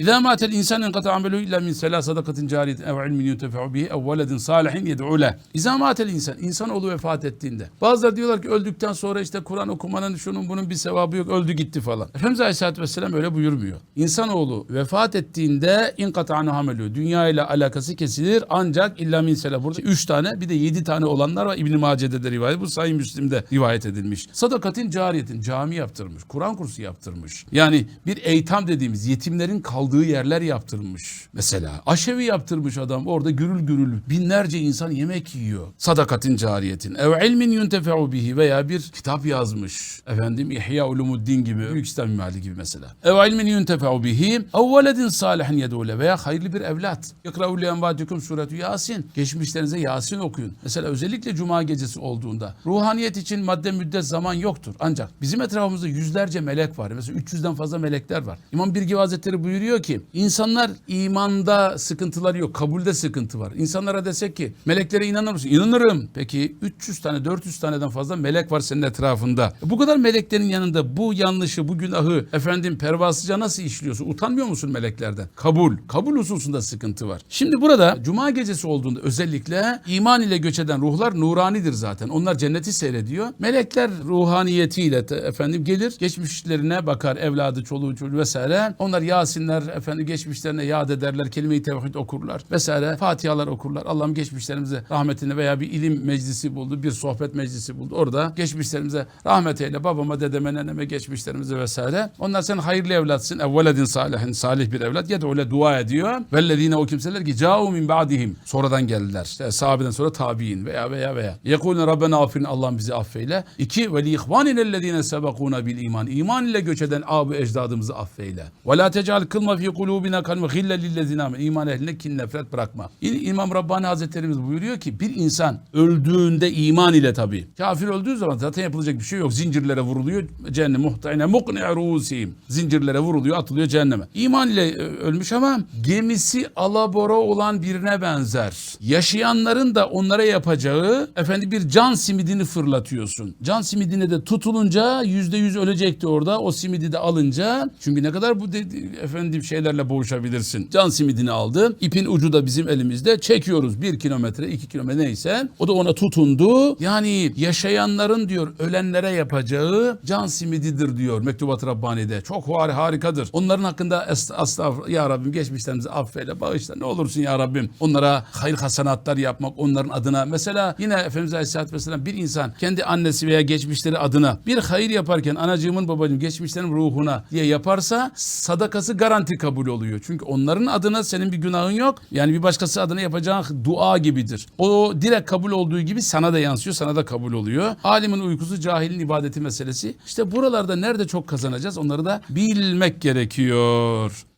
İzâ mâtel insan enkata amelû illa min selâ sadakatin cariyetin ev ilmin yuntefe'u bihi ev veledin salihin yed'u leh. İzâ mâtel insan, insanoğlu vefat ettiğinde. Bazıları diyorlar ki öldükten sonra işte Kur'an okumanın şunun bunun bir sevabı yok öldü gitti falan. Efendimiz Aleyhisselatü Vesselam öyle buyurmuyor. İnsanoğlu vefat ettiğinde inkata anhu amelû. Dünya ile alakası kesilir ancak illa min selâ. Burada üç tane bir de yedi tane olanlar var. İbn-i Mace'de de rivayet. Bu Sahih Müslim'de rivayet edilmiş. Sadakatin cariyetin cami yaptırmış. Kur'an kursu yaptırmış. Yani bir eytam dediğimiz yetimlerin kaldığı yerler yaptırmış. Mesela aşevi yaptırmış adam. Orada gürül gürül binlerce insan yemek yiyor. Sadakatin cariyetin. Ev ilmin yuntefe'u bihi veya bir kitap yazmış. Efendim İhya Ulumuddin gibi. Büyük İslam İmali gibi mesela. Ev ilmin yuntefe'u bihi. Ev veledin salihin yedule veya hayırlı bir evlat. Yakra'u li envatikum suretü Yasin. Geçmişlerinize Yasin okuyun. Mesela özellikle Cuma gecesi olduğunda ruhaniyet için madde müddet zaman yoktur. Ancak bizim etrafımızda yüzlerce melek var. Mesela 300'den fazla melekler var. İmam Birgi Hazretleri buyuruyor ki insanlar imanda sıkıntıları yok. Kabulde sıkıntı var. İnsanlara desek ki meleklere inanır mısın? İnanırım. Peki 300 tane 400 taneden fazla melek var senin etrafında. Bu kadar meleklerin yanında bu yanlışı bu günahı efendim pervasızca nasıl işliyorsun? Utanmıyor musun meleklerden? Kabul. Kabul hususunda sıkıntı var. Şimdi burada Cuma gecesi olduğunda özellikle iman ile göç eden ruhlar nuranidir zaten. Onlar cenneti seyrediyor. Melekler ruhaniyetiyle efendim gelir geçmişlerine bakar evladı, çoluğu, çocuğu vesaire. Onlar Yasinler efendim geçmişlerine yad ederler. Kelime-i tevhid okurlar vesaire. Fatihalar okurlar. Allah'ım geçmişlerimize rahmetine veya bir ilim meclisi buldu, bir sohbet meclisi buldu. Orada geçmişlerimize rahmet eyle. Babama, dedeme, neneme geçmişlerimize vesaire. Onlar sen hayırlı evlatsın. Evveledin salihin, salih bir evlat. Öyle dua ediyor. Vellezine o kimseler ki ca'u min ba'dihim. Sonradan geldiler. İşte sahabeden sonra tabi'in veya veya veya. Yekulun Rabbena afrin Allah'ım bizi affeyle. İki ve li ihvaninellezine sebekuna bil iman. İman ile göç eden abi ecdadımızı affeyle. Ve la tecal kılma fi kulubina kan ve hille lillezine amen. İman ehline kin nefret bırakma. İmam Rabbani Hazretlerimiz buyuruyor ki bir insan öldüğünde iman ile tabi. Kafir öldüğü zaman zaten yapılacak bir şey yok. Zincirlere vuruluyor cehennem muhtayne mukni rusihim. Zincirlere vuruluyor atılıyor cehenneme. İman ile e, ölmüş ama gemisi alabora olan birine benzer. Yaşayanların da onlara yapacağı efendi bir can simidini fırlatıyorsun. Can simidine de tutulunca yüzde yüz ölecekti orada. O simidi de alınca çünkü ne kadar bu dedi, efendim şeylerle boğuşabilirsin. Can simidini aldı. İpin ucu da bizim elimizde. Çekiyoruz bir kilometre iki kilometre neyse. O da ona tutundu. Yani yaşayanların diyor ölenlere yapacağı can simididir diyor Mektubat Rabbani'de. Çok har harikadır. Onların hakkında estağfurullah ya Rabbim geçmişlerimizi affeyle bağışla ne olursun ya Rabbim. Onlara hayır hasenatlar yapmak onların adına. Mesela yine Efendimiz Aleyhisselatü Vesselam bir insan kendi annesi veya geçmişleri adına bir hayır yaparken anacığımın babacığım geçmişlerin ruhuna diye yaparsa sadakası garanti kabul oluyor. Çünkü onların adına senin bir günahın yok. Yani bir başkası adına yapacağın dua gibidir. O direkt kabul olduğu gibi sana da yansıyor, sana da kabul oluyor. Alimin uykusu cahilin ibadeti meselesi. İşte buralarda nerede çok kazanacağız onları da bilmek gerekiyor.